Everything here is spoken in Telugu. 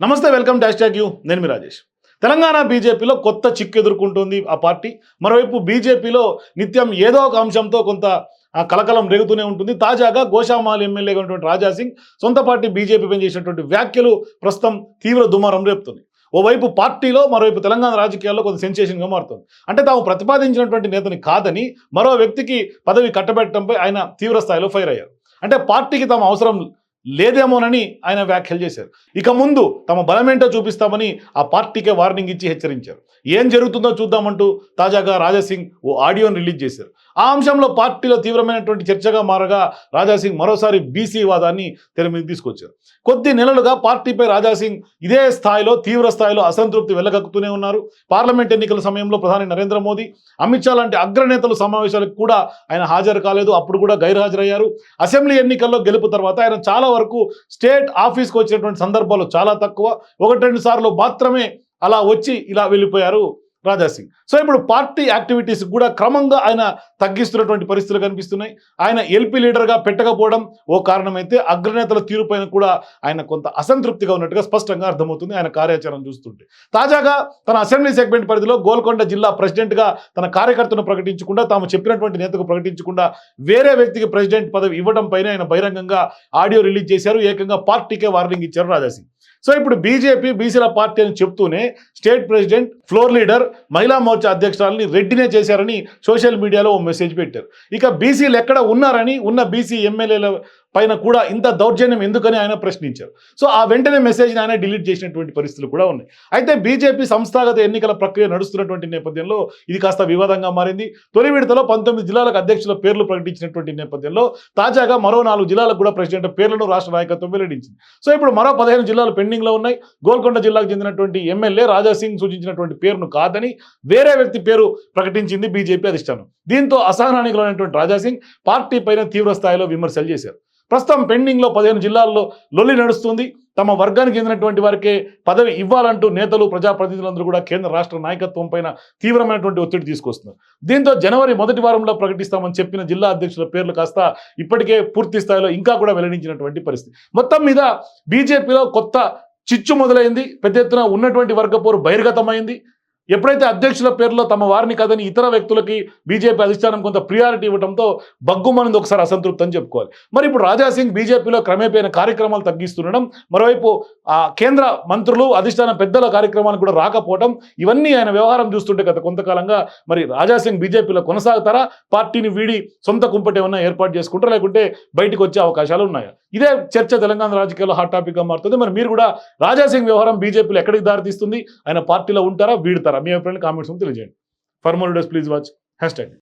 నమస్తే వెల్కమ్ డాష్ ట్యాగ్ యూ. నేను మీ రాజేష్. తెలంగాణ బీజేపీలో కొత్త చిక్కు ఎదుర్కొంటుంది ఆ పార్టీ. మరోవైపు బీజేపీలో నిత్యం ఏదో ఒక అంశంతో కొంత కలకలం రేగుతూనే ఉంటుంది. తాజాగా గోషామాల్ ఎమ్మెల్యేగా ఉన్నటువంటి రాజా సింగ్ సొంత పార్టీ బీజేపీ పైన చేసినటువంటి వ్యాఖ్యలు ప్రస్తుతం తీవ్ర దుమారం రేపుతుంది. ఓవైపు పార్టీలో మరోవైపు తెలంగాణ రాజకీయాల్లో కొంత సెన్సేషన్గా మారుతుంది. అంటే తాము ప్రతిపాదించినటువంటి నేతని కాదని మరో వ్యక్తికి పదవి కట్టబెట్టడంపై ఆయన తీవ్ర స్థాయిలో ఫైర్ అయ్యారు. అంటే పార్టీకి తమ అవసరం లేదేమోనని ఆయన వ్యాఖ్యలు చేశారు. ఇక ముందు తమ బలమేంటో చూపిస్తామని ఆ పార్టీకే వార్నింగ్ ఇచ్చి హెచ్చరించారు. ఏం జరుగుతుందో చూద్దామంటూ తాజాగా రాజాసింగ్ ఓ ఆడియోని రిలీజ్ చేశారు. ఆ అంశంలో పార్టీలో తీవ్రమైనటువంటి చర్చగా మారగా రాజాసింగ్ మరోసారి బీసీ వాదాన్ని తెర మీద తీసుకొచ్చారు. కొద్ది నెలలుగా పార్టీపై రాజాసింగ్ ఇదే స్థాయిలో తీవ్ర స్థాయిలో అసంతృప్తి వెళ్ళగక్కుతూనే ఉన్నారు. పార్లమెంట్ ఎన్నికల సమయంలో ప్రధాని నరేంద్ర మోదీ అమిత్ షా లాంటి అగ్రనేతలు సమావేశాలకు కూడా ఆయన హాజరు కాలేదు. అప్పుడు కూడా గైర్హాజరయ్యారు. అసెంబ్లీ ఎన్నికల్లో గెలుపు తర్వాత ఆయన చాలా వరకు స్టేట్ ఆఫీస్కి వచ్చినటువంటి సందర్భాలు చాలా తక్కువ. ఒకటి రెండు సార్లు మాత్రమే అలా వచ్చి ఇలా వెళ్ళిపోయారు. రాజాసింగ్. సో ఇప్పుడు పార్టీ యాక్టివిటీస్ కూడా క్రమంగా ఆయన తగ్గిస్తున్నటువంటి పరిస్థితులు కనిపిస్తున్నాయి. ఆయన ఎల్పీ లీడర్గా పెట్టకపోవడం ఓ కారణమైతే అగ్రనేతల తీరుపైన కూడా ఆయన కొంత అసంతృప్తిగా ఉన్నట్టుగా స్పష్టంగా అర్థమవుతుంది ఆయన కార్యాచరణ చూస్తుంటే. తాజాగా తన అసెంబ్లీ సెగ్మెంట్ పరిధిలో గోల్కొండ జిల్లా ప్రెసిడెంట్గా తన కార్యకర్తను ప్రకటించకుండా తాము చెప్పినటువంటి నేతకు ప్రకటించకుండా వేరే వ్యక్తికి ప్రెసిడెంట్ పదవి ఇవ్వడం పైన ఆయన బహిరంగంగా ఆడియో రిలీజ్ చేశారు. ఏకంగా పార్టీకే వార్నింగ్ ఇచ్చారు రాజాసింగ్. సో ఇప్పుడు బీజేపీ బీసీల పార్టీ అని చెప్తూనే స్టేట్ ప్రెసిడెంట్ ఫ్లోర్ లీడర్ మహిళా మోర్చా అధ్యక్షురాలని రెడ్డినే చేశారని సోషల్ మీడియాలో ఓ మెసేజ్ పెట్టారు. ఇక బీసీలు ఎక్కడ ఉన్నారని ఉన్న బీసీ ఎమ్మెల్యేల పైన కూడా ఇంత దౌర్జన్యం ఎందుకని ఆయన ప్రశ్నించారు. సో ఆ వెంటనే మెసేజ్ని ఆయన డిలీట్ చేసినటువంటి పరిస్థితులు కూడా ఉన్నాయి. అయితే బీజేపీ సంస్థాగత ఎన్నికల ప్రక్రియ నడుస్తున్నటువంటి నేపథ్యంలో ఇది కాస్త వివాదంగా మారింది. తొలి విడతలో పంతొమ్మిది జిల్లాలకు అధ్యక్షుల పేర్లు ప్రకటించినటువంటి నేపథ్యంలో తాజాగా మరో నాలుగు జిల్లాలకు కూడా ప్రెసిడెంట్ పేర్లను రాష్ట్ర నాయకత్వం వెల్లడించింది. సో ఇప్పుడు మరో పదిహేను జిల్లాలు పెండింగ్లో ఉన్నాయి. గోల్కొండ జిల్లాకు చెందినటువంటి ఎమ్మెల్యే రాజాసింగ్ సూచించినటువంటి పేరును కాదని వేరే వ్యక్తి పేరు ప్రకటించింది బీజేపీ అధిష్టానం. దీంతో అసహనానికి లోనైనటువంటి రాజాసింగ్ పార్టీ పైన తీవ్ర స్థాయిలో విమర్శలు చేశారు. ప్రస్తుతం పెండింగ్లో పదిహేను జిల్లాల్లో లొల్లి నడుస్తుంది. తమ వర్గానికి చెందినటువంటి వారికే పదవి ఇవ్వాలంటూ నేతలు ప్రజాప్రతినిధులందరూ కూడా కేంద్ర రాష్ట్ర నాయకత్వం పైన తీవ్రమైనటువంటి ఒత్తిడి తీసుకొస్తున్నారు. దీంతో జనవరి మొదటి వారంలో ప్రకటిస్తామని చెప్పిన జిల్లా అధ్యక్షుల పేర్లు కాస్త ఇప్పటికే పూర్తి స్థాయిలో ఇంకా కూడా వెల్లడించినటువంటి పరిస్థితి. మొత్తం మీద బీజేపీలో కొత్త చిచ్చు మొదలైంది. పెద్ద ఎత్తున ఉన్నటువంటి వర్గపోరు బహిర్గతమైంది. ఎప్పుడైతే అధ్యక్షుల పేరులో తమ వారిని కదని ఇతర వ్యక్తులకి బీజేపీ అధిష్టానం కొంత ప్రియారిటీ ఇవ్వడంతో బగ్గుమనింది ఒకసారి అసంతృప్తి అని చెప్పుకోవాలి. మరి ఇప్పుడు రాజాసింగ్ బీజేపీలో క్రమేపైన కార్యక్రమాలు తగ్గిస్తుండడం మరోవైపు ఆ కేంద్ర మంత్రులు అధిష్టాన పెద్దల కార్యక్రమాలు కూడా రాకపోవడం ఇవన్నీ ఆయన వ్యవహారం చూస్తుంటే గత కొంతకాలంగా మరి రాజాసింగ్ బీజేపీలో కొనసాగుతారా? పార్టీని వీడి సొంత కుంపటి ఏమన్నా ఏర్పాటు చేసుకుంటారా? లేకుంటే బయటకు వచ్చే అవకాశాలు ఉన్నాయా? ఇదే చర్చ తెలంగాణ రాజకీయాల్లో హాట్ టాపిక్గా మారుతుంది. మరి మీరు కూడా రాజాసింగ్ వ్యవహారం బీజేపీలో ఎక్కడికి దారితీస్తుంది? ఆయన పార్టీలో ఉంటారా? వీడతారా? మీ అభిప్రాయం కామెంట్స్ తెలియజేయండి. For more days please watch hashtag